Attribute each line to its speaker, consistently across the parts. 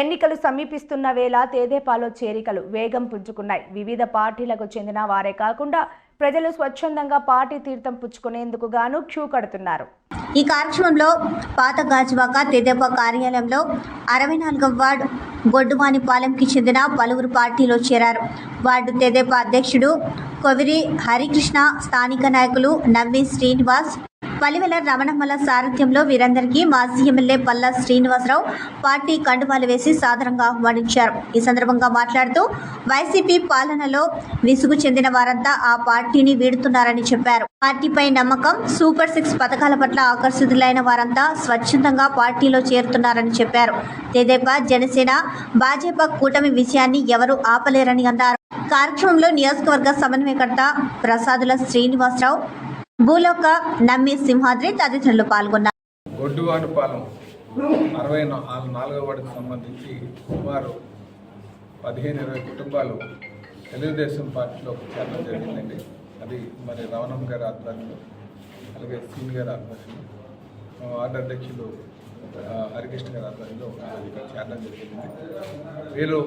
Speaker 1: ఎన్నికలు సమీపిస్తున్న వేళ తేదేపాలో చేరికలు వేగం పుంజుకున్నాయి. వివిధ పార్టీలకు చెందిన వారే కాకుండా ప్రజలు స్వచ్ఛందంగా పార్టీ తీర్థం పుచ్చుకునేందుకు గాను క్యూ కడుతున్నారు.
Speaker 2: ఈ కార్యక్రమంలో పాత గాజువాక తెదేప కార్యాలయంలో అరవై నాలుగవ వార్డు గొడ్డువానిపాలెంకి చెందిన పలువురు పార్టీలో చేరారు. వార్డు తెదేపా అధ్యక్షుడు కొవిరి హరికృష్ణ స్థానిక నాయకులు నవ్వి శ్రీనివాస్ పలివెల రమణమ్మల సారథ్యంలో వీరందరికీ మాజీ ఎమ్మెల్యే పల్లా శ్రీనివాసరావు పార్టీ కండువాలు వేసి సాదరంగా ఆహ్వానించారు. ఈ సందర్భంగా మాట్లాడుతూ వైసీపీ పాలనలో విసుగు చెందిన వారంతా ఆ పార్టీని వీడుతున్నారని చెప్పారు. పార్టీపై నమ్మకం సూపర్ సిక్స్ పథకాల పట్ల ఆకర్షితులైన వారంతా స్వచ్ఛందంగా పార్టీలో చేరుతున్నారని చెప్పారు. తెదేపా జనసేన భాజపా కూటమి విజయాన్ని ఎవరూ ఆపలేరని అన్నారు. కార్యక్రమంలో నియోజకవర్గ సమన్వయకర్త ప్రసాదుల శ్రీనివాసరావు భూలోక నమ్మి సింహాద్రి తదితరులు పాల్గొన్నారు.
Speaker 3: గొడ్డువానిపాలెం అరవై నాలుగో వాడికి సంబంధించి సుమారు పదిహేను ఇరవై కుటుంబాలు తెలుగుదేశం పార్టీలో చేరడం జరిగిందండి. అది మరి రవణం గారి ఆధ్వర్యంలో అలాగే సీన్ గారి ఆధ్వర్యంలో వార్డు అధ్యక్షులు హరికృష్ణ గారి ఆధ్వర్యంలో చేరడం జరిగింది. వీళ్ళు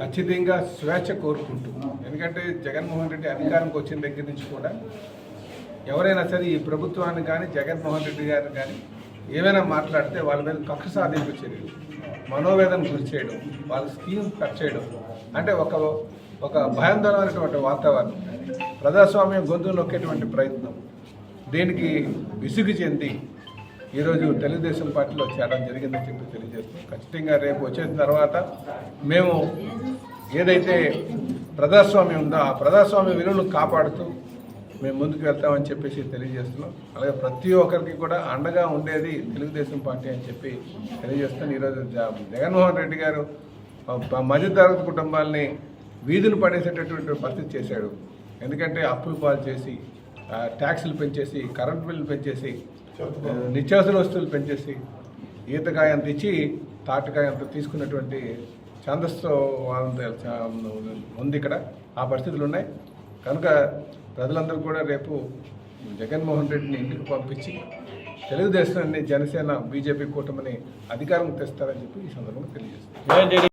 Speaker 3: ఖచ్చితంగా స్వేచ్ఛ కోరుకుంటూ ఎందుకంటే జగన్మోహన్ రెడ్డి అధికారంకి వచ్చిన దగ్గర నుంచి కూడా ఎవరైనా సరే ఈ ప్రభుత్వాన్ని కానీ జగన్మోహన్ రెడ్డి గారిని కానీ ఏమైనా మాట్లాడితే వాళ్ళ మీద కక్ష సాధింపు చర్యలు మనోవేదన గురి చేయడం వాళ్ళ స్కీమ్ కట్ చేయడం. అంటే ఒక ఒక భయాందోళనటువంటి వాతావరణం. ప్రజాస్వామ్యం గొంతు నొక్కేటువంటి ప్రయత్నం. దీనికి విసుగు చెంది ఈరోజు తెలుగుదేశం పార్టీలో చేరడం జరిగిందని చెప్పి తెలియజేస్తాం ఖచ్చితంగా రేపు వచ్చిన తర్వాత మేము ఏదైతే ప్రజాస్వామ్యం ఉందో ఆ ప్రజాస్వామ్య విలువలు కాపాడుతూ మేము ముందుకు వెళ్తామని చెప్పేసి తెలియజేస్తున్నాం. అలాగే ప్రతి ఒక్కరికి కూడా అండగా ఉండేది తెలుగుదేశం పార్టీ అని చెప్పి తెలియజేస్తాను ఈరోజు జగన్మోహన్ రెడ్డి గారు మధ్యతరగతి కుటుంబాలని వీధులు పడేసేటటువంటి పరిస్థితి చేశాడు. ఎందుకంటే అప్పులు పాలు చేసి ట్యాక్సులు పెంచేసి కరెంట్ బిల్లు పెంచేసి నిత్యావసర వస్తువులు పెంచేసి ఈతకాయ అంత ఇచ్చి తాటకాయ అంత తీసుకున్నటువంటి ఛాందస్తో ఉంది ఇక్కడ. ఆ పరిస్థితులు ఉన్నాయి. కనుక ప్రజలందరూ కూడా రేపు జగన్మోహన్ రెడ్డిని ఇంటికి పంపించి తెలుగుదేశాన్ని జనసేన బీజేపీ కూటమిని అధికారం తెస్తారని చెప్పి ఈ సందర్భంగా తెలియజేస్తారు